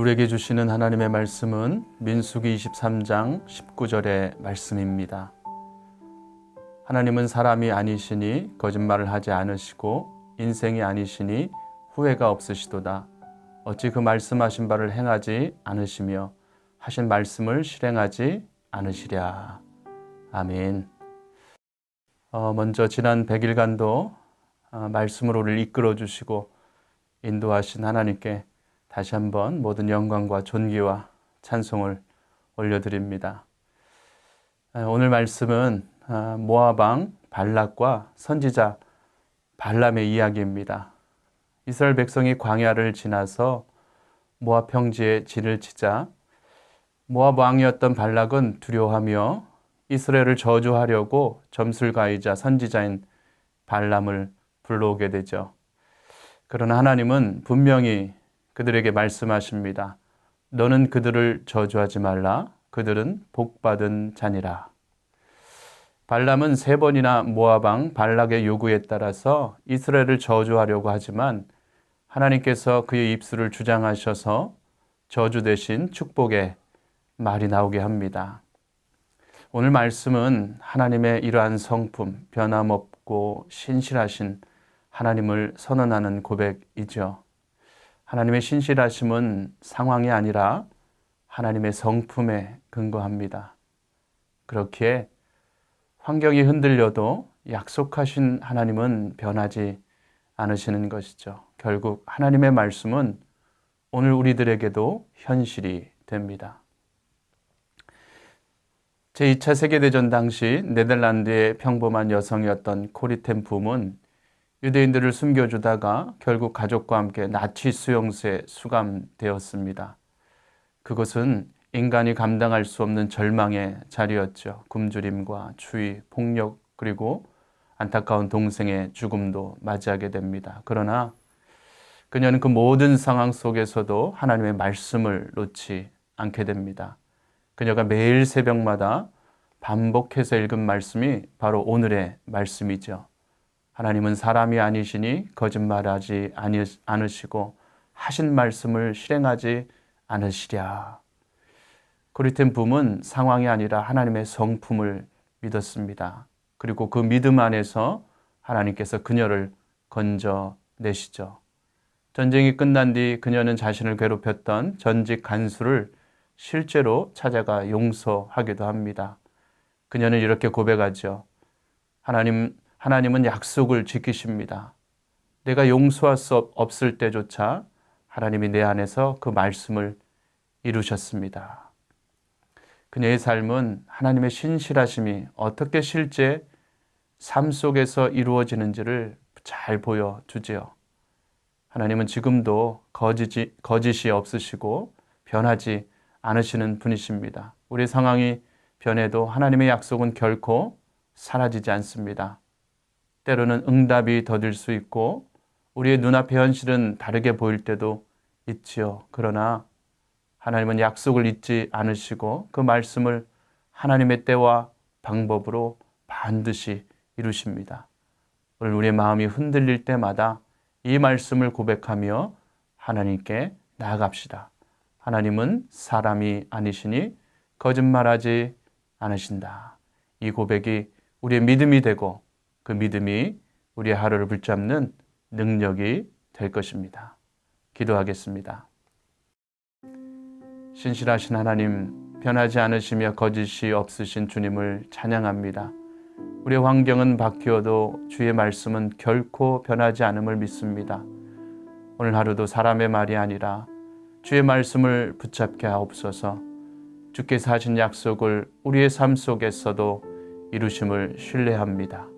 우리에게 주시는 하나님의 말씀은 민수기 23장 19절의 말씀입니다. 하나님은 사람이 아니시니 거짓말을 하지 않으시고 인생이 아니시니 후회가 없으시도다. 어찌 그 말씀하신 바를 행하지 않으시며 하신 말씀을 실행하지 않으시랴. 아멘. 어, 먼저 지난 100일간도 어, 말씀으로 우리를 이끌어 주시고 인도하신 하나님께 다시 한번 모든 영광과 존귀와 찬송을 올려드립니다. 아, 오늘 말씀은 아, 모아방 발락과 선지자 발람의 이야기입니다. 이스라엘 백성이 광야를 지나서 모압 평지에 진을 치자 모압 왕이었던 발락은 두려워하며 이스라엘을 저주하려고 점술가이자 선지자인 발람을 불러오게 되죠. 그러나 하나님은 분명히 그들에게 말씀하십니다. 너는 그들을 저주하지 말라. 그들은 복받은 자니라. 발람은 세 번이나 모아방 발락의 요구에 따라서 이스라엘을 저주하려고 하지만 하나님께서 그의 입술을 주장하셔서 저주 대신 축복의 말이 나오게 합니다. 오늘 말씀은 하나님의 이러한 성품, 변함없고 신실하신 하나님을 선언하는 고백이죠. 하나님의 신실하심은 상황이 아니라 하나님의 성품에 근거합니다. 그렇기에 환경이 흔들려도 약속하신 하나님은 변하지 않으시는 것이죠. 결국 하나님의 말씀은 오늘 우리들에게도 현실이 됩니다. 제2차 세계대전 당시 네덜란드의 평범한 여성이었던 코리텐 붐은 유대인들을 숨겨주다가 결국 가족과 함께 나치 수용소에 수감되었습니다. 그것은 인간이 감당할 수 없는 절망의 자리였죠. 굶주림과 추위, 폭력, 그리고 안타까운 동생의 죽음도 맞이하게 됩니다. 그러나 그녀는 그 모든 상황 속에서도 하나님의 말씀을 놓지 않게 됩니다. 그녀가 매일 새벽마다 반복해서 읽은 말씀이 바로 오늘의 말씀이죠. 하나님은 사람이 아니시니 거짓말하지 않으시고 하신 말씀을 실행하지 않으시랴. 코리텐 붐은 상황이 아니라 하나님의 성품을 믿었습니다. 그리고 그 믿음 안에서 하나님께서 그녀를 건져내시죠. 전쟁이 끝난 뒤 그녀는 자신을 괴롭혔던 전직 간수를 실제로 찾아가 용서하기도 합니다. 그녀는 이렇게 고백하죠. 하나님, 하나님은 약속을 지키십니다. 내가 용서할 수 없을 때조차 하나님이 내 안에서 그 말씀을 이루셨습니다. 그녀의 삶은 하나님의 신실하심이 어떻게 실제 삶 속에서 이루어지는지를 잘 보여주지요. 하나님은 지금도 거짓이, 거짓이 없으시고 변하지 않으시는 분이십니다. 우리 상황이 변해도 하나님의 약속은 결코 사라지지 않습니다. 때로는 응답이 더딜 수 있고 우리의 눈앞의 현실은 다르게 보일 때도 있지요. 그러나 하나님은 약속을 잊지 않으시고 그 말씀을 하나님의 때와 방법으로 반드시 이루십니다. 오늘 우리의 마음이 흔들릴 때마다 이 말씀을 고백하며 하나님께 나아갑시다. 하나님은 사람이 아니시니 거짓말하지 않으신다. 이 고백이 우리의 믿음이 되고 그 믿음이 우리의 하루를 붙잡는 능력이 될 것입니다. 기도하겠습니다. 신실하신 하나님, 변하지 않으시며 거짓이 없으신 주님을 찬양합니다. 우리의 환경은 바뀌어도 주의 말씀은 결코 변하지 않음을 믿습니다. 오늘 하루도 사람의 말이 아니라 주의 말씀을 붙잡게 하옵소서 주께서 하신 약속을 우리의 삶 속에서도 이루심을 신뢰합니다.